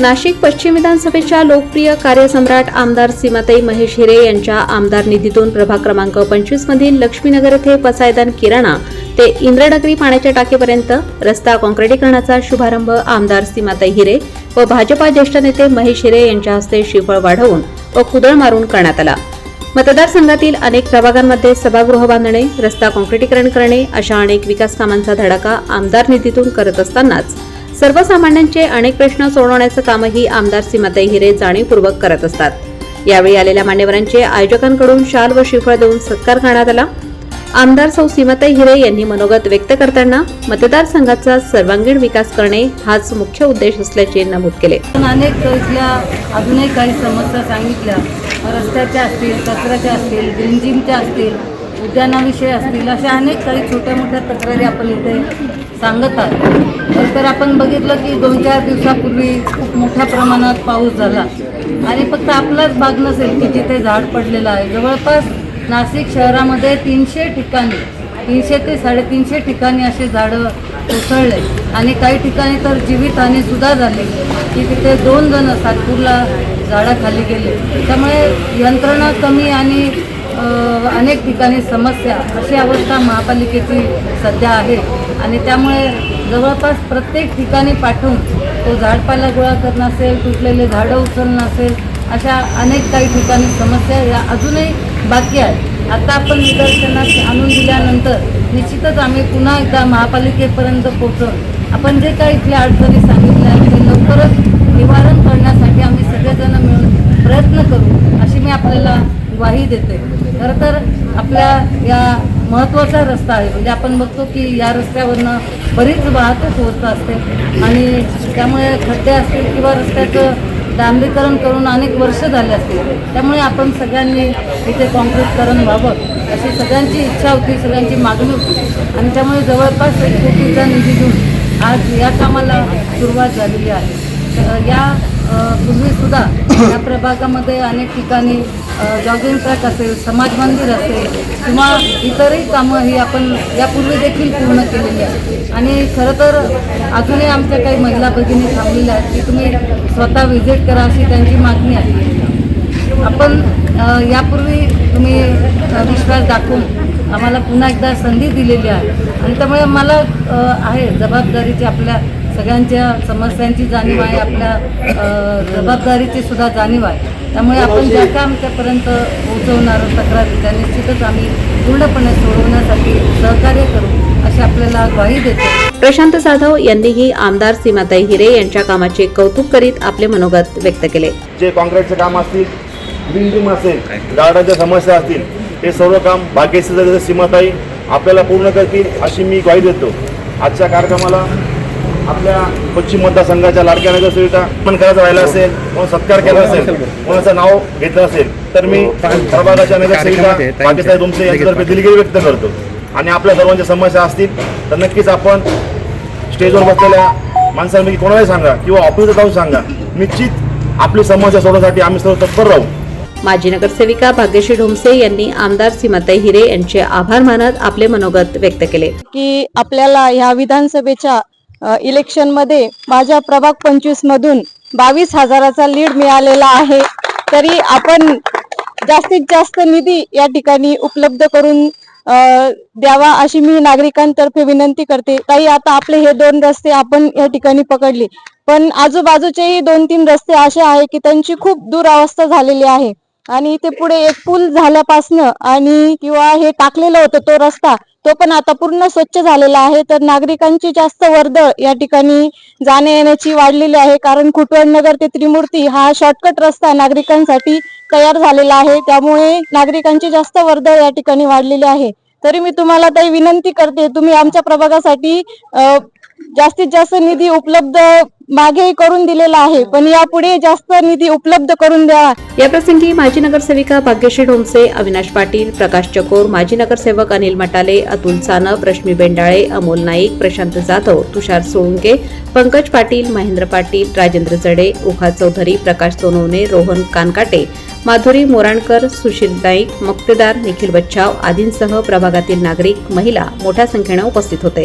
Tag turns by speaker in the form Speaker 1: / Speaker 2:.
Speaker 1: नाशिक पश्चिम विधानसभेच्या लोकप्रिय कार्यसम्राट आमदार सीमाताई महेश हिरे यांच्या आमदार निधीतून प्रभाग क्रमांक पंचवीस मधील लक्ष्मीनगर येथे पसायदान किराणा ते इंद्रनगरी पाण्याच्या टाकेपर्यंत रस्ता काँक्रिटीकरणाचा शुभारंभ आमदार सीमाताई हिरे व भाजपा ज्येष्ठ नेते महेश हिरे यांच्या हस्ते शिफळ वाढवून व कुदळ मारून करण्यात आला. मतदारसंघातील अनेक प्रभागांमध्ये सभागृह बांधणे रस्ता काँक्रिटीकरण करणे अशा अनेक विकास कामांचा धडाका आमदार निधीतून करत असतानाच सर्वसामान्यांचे अनेक प्रश्न सोडवण्याचं कामही आमदार सीमाताई हिरे जाणीवपूर्वक करत असतात. यावेळी आलेल्या मान्यवरांचे आयोजकांकडून शाल व श्रीफळ देऊन सत्कार करण्यात आला. आमदार सौ सीमाताई हिरे यांनी मनोगत व्यक्त करताना मतदारसंघाचा सर्वांगीण विकास करणे हाच मुख्य उद्देश असल्याचे नमूद केले.
Speaker 2: पण अनेक इथल्या अजूनही काही समस्या सांगितल्या. रस्त्याच्या असतील कचऱ्याच्या असतील ड्रिंजिंगच्या असतील उद्यानाविषयी असतील अशा अनेक काही छोट्या मोठ्या तक्रारी आपण इथे सांगत आहोत तर आपण बघितलं की दोन चार दिवसापूर्वी खूप मोठ्या प्रमाणात पाऊस झाला. आणि फक्त आपलाच भाग नसेल की जिथे झाड पडलेलं आहे. जवळपास नाशिक शहरामध्ये तीनशे ठिकाणी तीनशे ते साडेतीनशे ठिकाणी असे झाडं कोसळले. आणि काही ठिकाणी तर जीवितहानीसुद्धा झाली की तिथे दोन जण सातपूरला झाडाखाली गेले. त्यामुळे यंत्रणा कमी आणि अनेक ठिकाणी समस्या अशी अवस्था महापालिकेची सध्या आहे. आणि त्यामुळे जवळपास प्रत्येक ठिकाणी पाठवून तो झाडपाला गोळा करणं असेल तुटलेले झाडं उचलणं असेल अशा अनेक काही ठिकाणी समस्या या अजूनही बाकी आहेत. आता आपण निदर्शनास आणून दिल्यानंतर निश्चितच आम्ही पुन्हा एकदा महापालिकेपर्यंत पोहोचून आपण जे काही इथल्या अडचणी सांगितल्या आहेत ते लवकरच निवारण करण्यासाठी आम्ही सगळेजण मिळून प्रयत्न करू अशी मी आपल्याला ग्वाही देते. खरं तर आपल्या या महत्त्वाचा रस्ता आहे. म्हणजे आपण बघतो की या रस्त्यावरनं बरीच वाहतूक होत असते. आणि त्यामुळे खड्डे असतील किंवा रस्त्याचं डांबरीकरण करून अनेक वर्ष झाले असतील. त्यामुळे आपण सगळ्यांनी इथे कॉन्क्रीटकरण व्हावं अशी सगळ्यांची इच्छा होती सगळ्यांची मागणी होती. आणि त्यामुळे जवळपास एक कोटीचा निधी घेऊन आज या कामाला सुरुवात झालेली आहे. तर या पूर्वीसुद्धा या प्रभागामध्ये अनेक ठिकाणी जॉगिंग ट्रॅक असेल समाज मंदिर असेल किंवा इतरही कामं ही आपण यापूर्वी देखील पूर्ण केलेली आहे आणि खरं तर अजूनही आमच्या काही महिला भगिनी थांबलेल्या आहेत की तुम्ही स्वतः व्हिजिट करा अशी त्यांची मागणी आहे. आपण यापूर्वी तुम्ही विश्वास दाखवून आम्हाला पुन्हा एकदा संधी दिलेली आहे. आणि त्यामुळे मला आहे जबाबदारीची आपल्या सगळ्यांच्या समस्यांची जाणीव आहे आपल्या जबाबदारीची सुद्धा जाणीव आहे. त्यामुळे आपण ज्या काय आमच्यापर्यंत पोहोचवणार तक्रारी त्या निश्चितच आम्ही पूर्णपणे सोडवण्यासाठी सहकार्य करू अशी आपल्याला ग्वाही देतो.
Speaker 1: प्रशांत जाधव यांनीही आमदार सीमाताई हिरे यांच्या कामाचे कौतुक करीत आपले मनोगत व्यक्त केले.
Speaker 3: जे काँक्रीटचे काम असतील बिल्डिंग असेल गार्डनच्या समस्या असतील हे सर्व काम भाग्यश्री जर सीमाताई आपल्याला पूर्ण करतील अशी मी ग्वाही देतो. आजच्या कार्यक्रमाला आपल्या पश्चिम मतदारसंघाच्या लाडक्या नगरसेविका पण करायचं राहिला असेल कोण सत्कार केला असेल कोणाचं नाव घेतलं असेल तर मी प्रभागाच्या नगरसेविका भाग्यश्री तुमचे यांच्यातर्फे दिलगिरी व्यक्त करतो. आणि आपल्या सर्वांच्या समस्या असतील तर नक्कीच आपण स्टेजवर बसलेल्या माणसांपैकी कोणालाही सांगा किंवा ऑफिसला जाऊन सांगा. निश्चित आपली समस्या सोडवण्यासाठी आम्ही सर्व तत्पर राहू.
Speaker 1: माजी नगरसेविका भाग्यश्री ढोमसे यांनी आमदार सीमाताई हिरे यांचे आभार मानत आपले मनोगत व्यक्त केले.
Speaker 4: की आपल्याला ह्या विधानसभेच्या इलेक्शनमध्ये माझ्या प्रभाग पंचवीसमधून बावीस हजाराचा लीड मिळालेला आहे. तरी आपण जास्तीत जास्त निधी या ठिकाणी उपलब्ध करून द्यावा अशी मी नागरिकांतर्फे विनंती करते. काही आता आपले हे दोन रस्ते आपण या ठिकाणी पकडले. पण आजूबाजूचेही दोन तीन रस्ते असे आहे की त्यांची खूप दुरावस्था झालेली आहे. आणि इथे पुढे एक पूल झाल्यापासनं आणि किंवा हे टाकलेलं होतं तो रस्ता तो पण आता पूर्ण स्वच्छ झालेला आहे. तर नागरिकांची जास्त वर्दळ या ठिकाणी जाण्या येण्याची वाढलेली आहे. कारण खुटवण नगर ते त्रिमूर्ती हा शॉर्टकट रस्ता नागरिकांसाठी तयार झालेला आहे. त्यामुळे नागरिकांची जास्त वर्दळ या ठिकाणी वाढलेली आहे. तरी मी तुम्हाला ताई विनंती करते तुम्ही आमच्या प्रभागासाठी जास्तीत जास्त निधी उपलब्ध मागे करून दिलेला आहे. पण यापुढे जास्त निधी उपलब्ध करून द्यावा
Speaker 1: याप्रसंगी माजी नगरसेविका भाग्यश्री ढोमसे अविनाश पाटील प्रकाश चकोर माजी नगरसेवक अनिल मटाले अतुल सानप रश्मी बेंडाळे अमोल नाईक प्रशांत जाधव तुषार सोळुंके पंकज पाटील महेंद्र पाटील राजेंद्र जडे उखा चौधरी प्रकाश सोनवणे रोहन कानकाटे माधुरी मोराणकर सुशील नाईक मक्तेदार निखिल बच्छाव आदींसह प्रभागातील नागरिक महिला मोठ्या संख्येनं उपस्थित होते.